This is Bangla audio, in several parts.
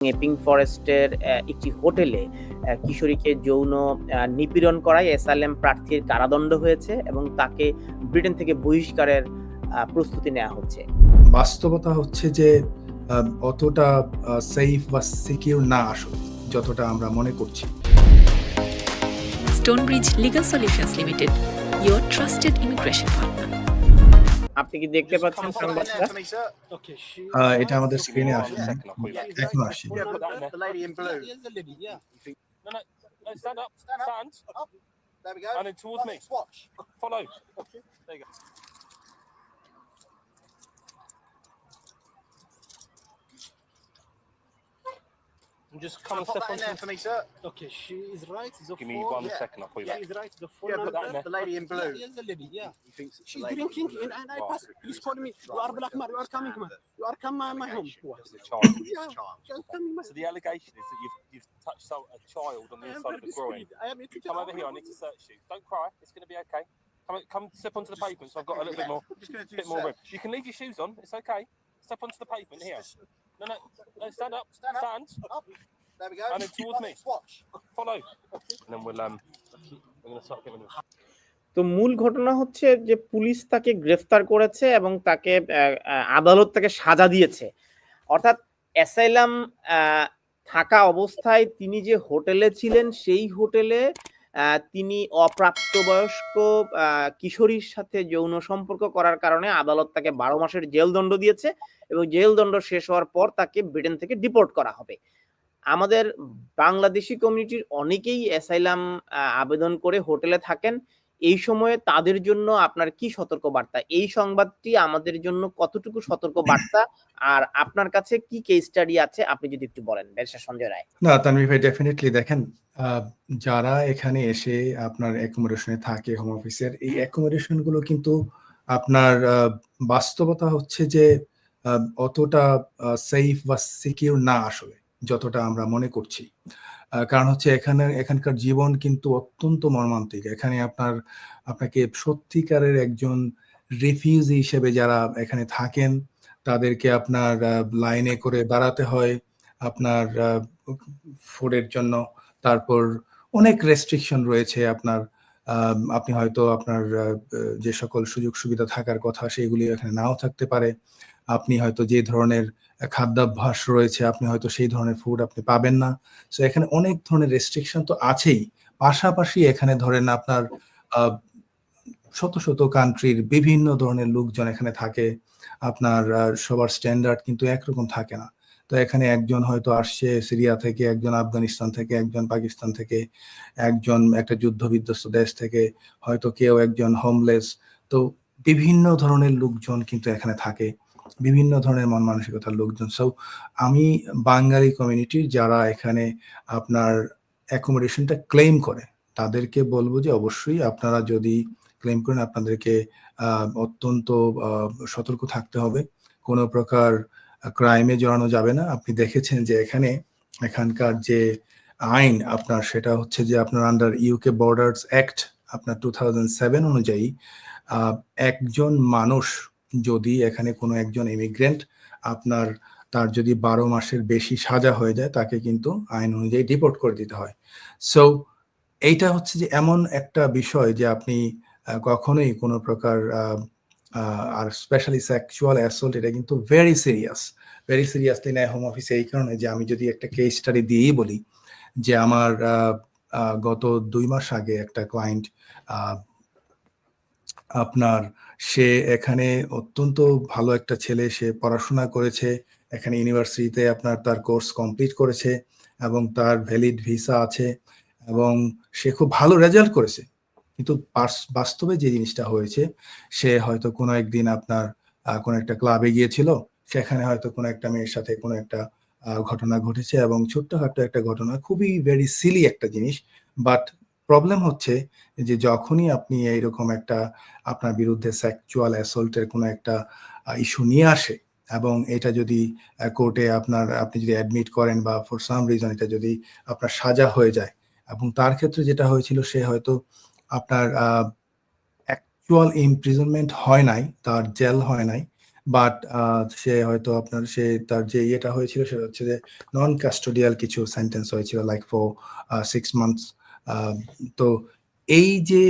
এপিং ফরেস্টের একটি হোটেলে কিশোরীকে যৌন নিপীড়ন করায় এসআইএম প্রার্থীর কারাদণ্ড হয়েছে এবং তাকে ব্রিটেন থেকে বহিষ্কারের প্রস্তুতি নেওয়া হচ্ছে বাস্তবতা হচ্ছে যে আহ, অতটা সেফ বা সিকিউর না আসলে যতটা আমরা মনে করছি Stonebridge Legal Solutions limited your trusted immigration partner. আপনি কি দেখতে পাচ্ছেন সংবাদটা এটা আমাদের স্ক্রিনে আসে. এখন stand up, Stand stand, up. There we go. and then towards me. Swatch. Follow. There you go. And just come and Pop step that in there onto. for me, sir. Okay, she is right. The Give me phone. one yeah. second, I'll call you Yeah. back. She is right. The phone Yeah, put that number. there. The lady in blue. Here's the lady, yeah. He thinks it's the She's lady drinking, and, and I Right. pass. Please call me. You are black man. You are coming, man. You are coming my, my home. What? It's a child. Yeah, Child. she is coming. My, So the allegation is that you've you've touched so- a child on the I am inside of the groin. discreet. I am eating Come over here. I need to search you. Don't cry. It's going to be okay. Come, come, step onto the pavement. So I've got a little bit more, I'm just going to do bit more room. You can leave your shoes on. It's okay. Step onto the pavement here. No, no, no. Stand up. Stand up. Stand. Up. There we go. And then towards me. Swatch. Follow. And then we'll um. We're going to start getting. তো মূল ঘটনা হচ্ছে যে পুলিশ তাকে গ্রেফতার করেছে এবং তাকে আদালত তাকে সাজা দিয়েছে অর্থাৎ অ্যাসাইলাম থাকা অবস্থায় তিনি যে হোটেলে ছিলেন সেই হোটেলে তিনি অপ্রাপ্তবয়স্ক কিশোরীর সাথে যৌন সম্পর্ক করার কারণে আদালত তাকে বারো মাসের জেল দণ্ড দিয়েছে এবং জেল দণ্ড শেষ হওয়ার পর তাকে ব্রিটেন থেকে ডিপোর্ট করা হবে। আমাদের বাংলাদেশি কমিউনিটির অনেকেই অ্যাসাইলাম আবেদন করে হোটেলে থাকেন। এই সময়ে তাদের জন্য আপনার কি সতর্ক বার্তা এই সংবাদটি আমাদের জন্য কতটুকু সতর্ক বার্তা আর আপনার কাছে কি কেস স্টাডি আছে? আপনি যদি একটু বলেন, ব্যারিস্টার সঞ্জয় রায়। না, তানভীর ভাই ডেফিনেটলি দেখেন যারা এখানে এসে আপনার অ্যাকোমোডেশনে থাকে হোম অফিসের এই অ্যাকোমোডেশনগুলো কিন্তু আপনার বাস্তবতা হচ্ছে যে অতটা সেফ বা সিকিউর না আসলে, যতটা আমরা মনে করছি। কারণ হচ্ছে এখানে, এখানকার জীবন কিন্তু অত্যন্ত মর্মান্তিক। এখানে আপনার, আপনাকে সত্যিকারের একজন রিফিউজি হিসেবে যারা এখানে থাকেন, তাদেরকে আপনার লাইনে করে দাঁড়াতে হয়, আপনার ফুডের জন্য। তারপর অনেক রেস্ট্রিকশন রয়েছে আপনার আপনি হয়তো আপনার যে সকল সুযোগ সুবিধা থাকার কথা সেগুলি এখানে নাও থাকতে পারে। আপনি হয়তো যে ধরনের খাদ্যাভ্যাস রয়েছে, আপনি হয়তো সেই ধরনের ফুড আপনি পাবেন না। সো এখানে অনেক ধরনের রেস্ট্রিকশন তো আছেই। পাশাপাশি এখানে ধরেন আপনার শত শত কান্ট্রির বিভিন্ন ধরনের লোকজন এখানে থাকে। আপনার সবার স্ট্যান্ডার্ড কিন্তু একরকম থাকে না। তো এখানে একজন হয়তো আসছে সিরিয়া থেকে, একজন আফগানিস্তান থেকে, একজন পাকিস্তান থেকে, একজন একটা যুদ্ধ বিধ্বস্ত দেশ থেকে, হয়তো কেউ একজন হোমলেস তো বিভিন্ন ধরনের লোকজন কিন্তু এখানে থাকে, বিভিন্ন ধরনের মন মানসিকতার লোকজন। সো আমি বাঙালি কমিউনিটির যারা এখানে আপনার অ্যাকোমোডেশনটা ক্লেম করে, তাদেরকে বলব যে অবশ্যই আপনারা যদি ক্লেম করেন, আপনাদেরকে অত্যন্ত সতর্ক থাকতে হবে। কোনো প্রকার ক্রাইমে জড়ানো যাবে না। আপনি দেখেছেন যে এখানে এখানকার যে আইন আপনার, সেটা হচ্ছে যে আপনার আন্ডার ইউকে বর্ডার্স অ্যাক্ট আপনার টু সেভেন অনুযায়ী একজন মানুষ যদি এখানে কোনো একজন ইমিগ্রেন্ট আপনার, তার যদি বারো মাসের বেশি সাজা হয়ে যায়, তাকে কিন্তু আইন অনুযায়ী ডিপোর্ট করে দিতে হয়। সো এইটা হচ্ছে যে এমন একটা বিষয় যে আপনি কখনোই কোনো প্রকার আর স্পেশালি সেক্সুয়াল অ্যাসল্ট এটা কিন্তু ভেরি সিরিয়াস ভেরি সিরিয়াসলি নেয় হোম অফিসে এই কারণে যে আমি যদি একটা কেস স্টাডি দিয়েই বলি যে আমার গত দুই মাস আগে একটা ক্লায়েন্ট আপনার সে এখানে অত্যন্ত ভালো একটা ছেলে, সে পড়াশোনা করেছে, এখানে ইউনিভার্সিটিতে আপনার তার কোর্স কমপ্লিট করেছে এবং তার ভ্যালিড ভিসা আছে এবং সে খুব ভালো রেজাল্ট করেছে। কিন্তু বাস্তবে যে জিনিসটা হয়েছে, সে হয়তো কোনো একদিন আপনার কোনো একটা ক্লাবে গিয়েছিল, সেখানে হয়তো কোনো একটা মেয়ের সাথে কোনো একটা ঘটনা ঘটেছে এবং ছোট্টখাট্ট একটা ঘটনা, খুবই ভেরি সিলি একটা জিনিস বাট প্রবলেম হচ্ছে যে যখনই আপনি এইরকম একটা আপনার বিরুদ্ধে সেক্সুয়াল অ্যাসল্টের কোনো একটা ইস্যু নিয়ে আসে এবং এটা যদি কোর্টে আপনার, আপনি যদি অ্যাডমিট করেন বা ফর সাম রিজন এটা যদি আপনার সাজা হয়ে যায় এবং তার ক্ষেত্রে যেটা হয়েছিল সে হয়তো আপনার অ্যাকচুয়াল ইমপ্রিজনমেন্ট হয় নাই তার জেল হয় নাই বাট সে হয়তো আপনার সে তার যে ইয়েটা হয়েছিল সেটা হচ্ছে যে নন কাস্টোডিয়াল কিছু সেন্টেন্স হয়েছিল লাইক ফর সিক্স মান্থস তো এই যে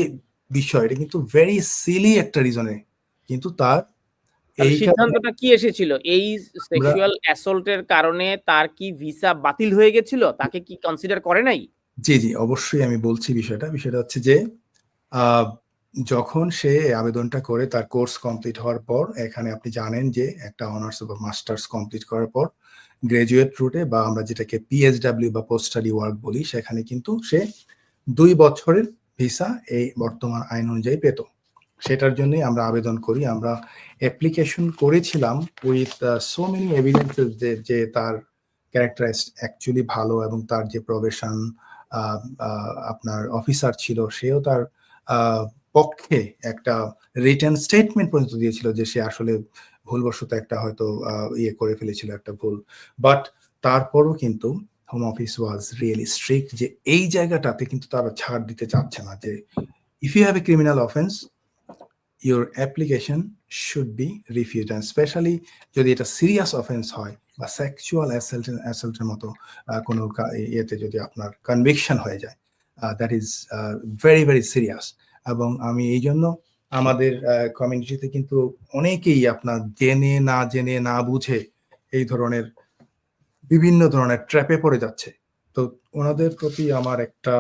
বিষয় এটা কিন্তু ভেরি সিলি একটা রিজনে কিন্তু তার এই সিদ্ধান্তটা কি এসেছিল? এই সেক্সুয়াল অ্যাসল্টের কারণে তার কি ভিসা বাতিল হয়ে গেছিল? তাকে কি কনসিডার করে নাই? জি জি অবশ্যই আমি বলছি বিষয়টা। বিষয়টা হচ্ছে যে যখন সে আবেদনটা করে তার কোর্স কমপ্লিট হওয়ার পর, এখানে আপনি জানেন যে একটা অনার্স বা মাস্টার্স কমপ্লিট করার পর গ্রাজুয়েট রুটে বা আমরা যেটাকে পিএইচডাব্লিউ বা পোস্ট স্টাডি ওয়ার্ক বলি, সেখানে কিন্তু সে দুই বছরের ভিসা এই বর্তমান আইন অনুযায়ী পেত। সেটার জন্যই আমরা আবেদন করি। আমরা অ্যাপ্লিকেশন করেছিলাম উইথ সো মেনি এভিডেন্সেস যে তার ক্যারেক্টারাইজ অ্যাকচুয়ালি ভালো এবং তার যে প্রবেশন আপনার অফিসার ছিল, সেও তার পক্ষে একটা রিটার্ন স্টেটমেন্ট পর্যন্ত দিয়েছিল যে সে আসলে ভুলবশত একটা হয়তো ইয়ে করে ফেলেছিল একটা ভুল। বাট তারপরও কিন্তু home office was really strict যে এই জায়গাটাতে কিন্তু তারা ছাড় দিতে চাচ্ছে না যে if you have a criminal offence your application should be refuse and specially যদি এটা সিরিয়াস অফেন্স হয় বা সেক্সুয়াল অ্যাসাল্টের মতো কোনো ইয়েতে যদি আপনার কনভিকশন হয়ে যায় that is very very serious এবং আমি এই জন্য আমাদের কমিউনিটিতে কিন্তু অনেকেই আপনার জেনে, না জেনে, না বুঝে এই ধরনের বিভিন্ন ধরনের ট্র্যাপে পড়ে যাচ্ছে। তো ওনাদের প্রতি আমার একটা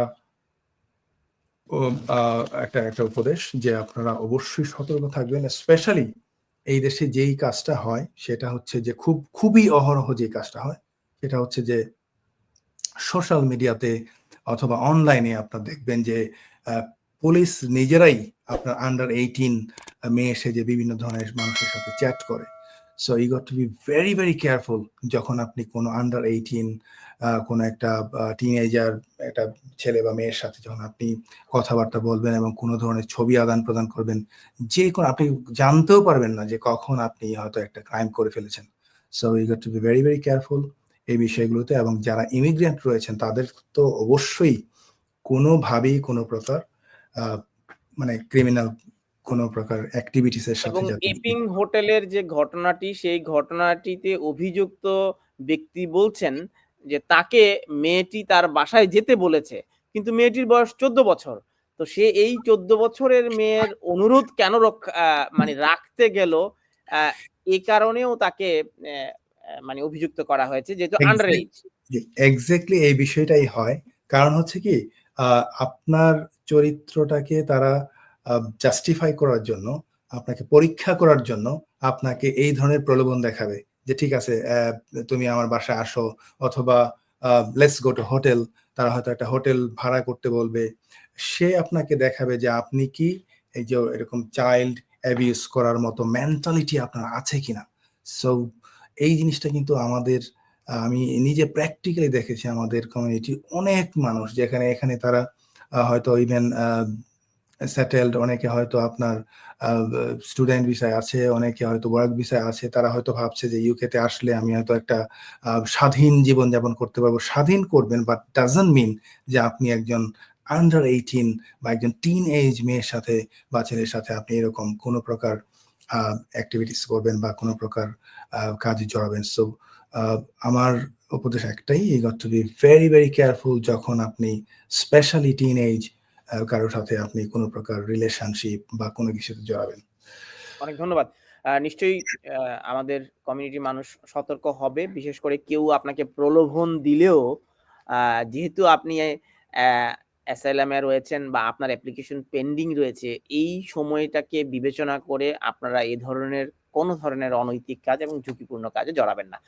একটা একটা উপদেশ যে আপনারা অবশ্যই সতর্ক থাকবেন স্পেশালি এই দেশে যেই কাজটা হয়, সেটা হচ্ছে যে খুব, খুবই অহরহ যে কাজটা হয়, সেটা হচ্ছে যে সোশ্যাল মিডিয়াতে অথবা অনলাইনে আপনার দেখবেন যে পুলিশ নিজেরাই আপনার আন্ডার এইটিন মেয়ে যে বিভিন্ন ধরনের মানুষের সাথে চ্যাট করে। So you got to be very very careful যখন আপনি কোনো আন্ডার এইটিন কোনো একটা টিনেজার একটা ছেলে বা মেয়ের সাথে যখন আপনি কথাবার্তা বলবেন এবং কোনো ধরনের ছবি আদান প্রদান করবেন, যে কোনো, আপনি জানতেও পারবেন না যে কখন আপনি হয়তো একটা ক্রাইম করে ফেলেছেন। So you got to be very very careful এই বিষয়গুলোতে এবং যারা ইমিগ্রেন্ট রয়েছেন তাদের তো অবশ্যই কোনোভাবেই কোনো প্রকার মানে ক্রিমিনাল কোনো প্রকার অ্যাক্টিভিটিস এর সাথে এপিং হোটেলের যে ঘটনাটি সেই ঘটনাটিতে অভিযুক্ত ব্যক্তি বলছেন যে তাকে মেয়েটি তার বাসায় যেতে বলেছে। কিন্তু মেয়েটির বয়স চোদ্দ বছর। তো সে এই চোদ্দ বছরের মেয়ের অনুরোধ কেন রক্ষা মানে রাখতে গেল? আহ, এ কারণেও তাকে মানে অভিযুক্ত করা হয়েছে যেহেতু Exactly. আন্ডার এজ এক্স্যাক্টলি এই বিষয়টাই হয়। কারণ হচ্ছে কি আপনার চরিত্রটাকে তারা জাস্টিফাই করার জন্য আপনাকে পরীক্ষা করার জন্য আপনাকে এই ধরনের প্রলোভন দেখাবে যে ঠিক আছে তুমি আমার বাসায় আসো অথবা লেটস গো টু হোটেল তারা হয়তো একটা হোটেল ভাড়া করতে বলবে। সে আপনাকে দেখাবে যে আপনি কি এই যে এরকম চাইল্ড অ্যাবিউজ করার মতো মেন্টালিটি আপনার আছে কিনা। সো এই জিনিসটা কিন্তু আমাদের আমি নিজে প্র্যাকটিক্যালি দেখেছি আমাদের কমিউনিটি অনেক মানুষ যেখানে, এখানে তারা হয়তো ইভেন সেটেলড অনেকে হয়তো আপনার স্টুডেন্ট বিষয় আছে, অনেকে হয়তো ওয়ার্ক বিষয় আছে, তারা হয়তো ভাবছে যে ইউকেতে আসলে আমি হয়তো একটা স্বাধীন জীবন যাপন করতে পারব। স্বাধীন করবেন বাট ডাজন্ট মিন যে আপনি একজন আন্ডার এইটিন বা একজন টিন এজ মেয়ের সাথে বা ছেলের সাথে আপনি এরকম কোনো প্রকার অ্যাক্টিভিটিস করবেন বা কোনো প্রকার কাজে জড়াবেন সো আমার উপদেশ একটাই you got to be very very careful যখন আপনি স্পেশালি টিন এজ কারোর সাথে আপনি কোনো প্রকার রিলেশনশিপ বা কোনো কিছুতে জড়াবেন। অনেক ধন্যবাদ। নিশ্চয়ই আমাদের কমিউনিটি মানুষ সতর্ক হবে, বিশেষ করে কেউ আপনাকে প্রলোভন দিলেও যেহেতু আপনি অ্যাসাইলামে রয়েছেন বা আপনার অ্যাপ্লিকেশন পেন্ডিং রয়েছে, এই সময়টাকে বিবেচনা করে আপনারা এ ধরনের কোনো ধরনের অনৈতিক কাজ এবং ঝুঁকিপূর্ণ কাজে জড়াবেন না।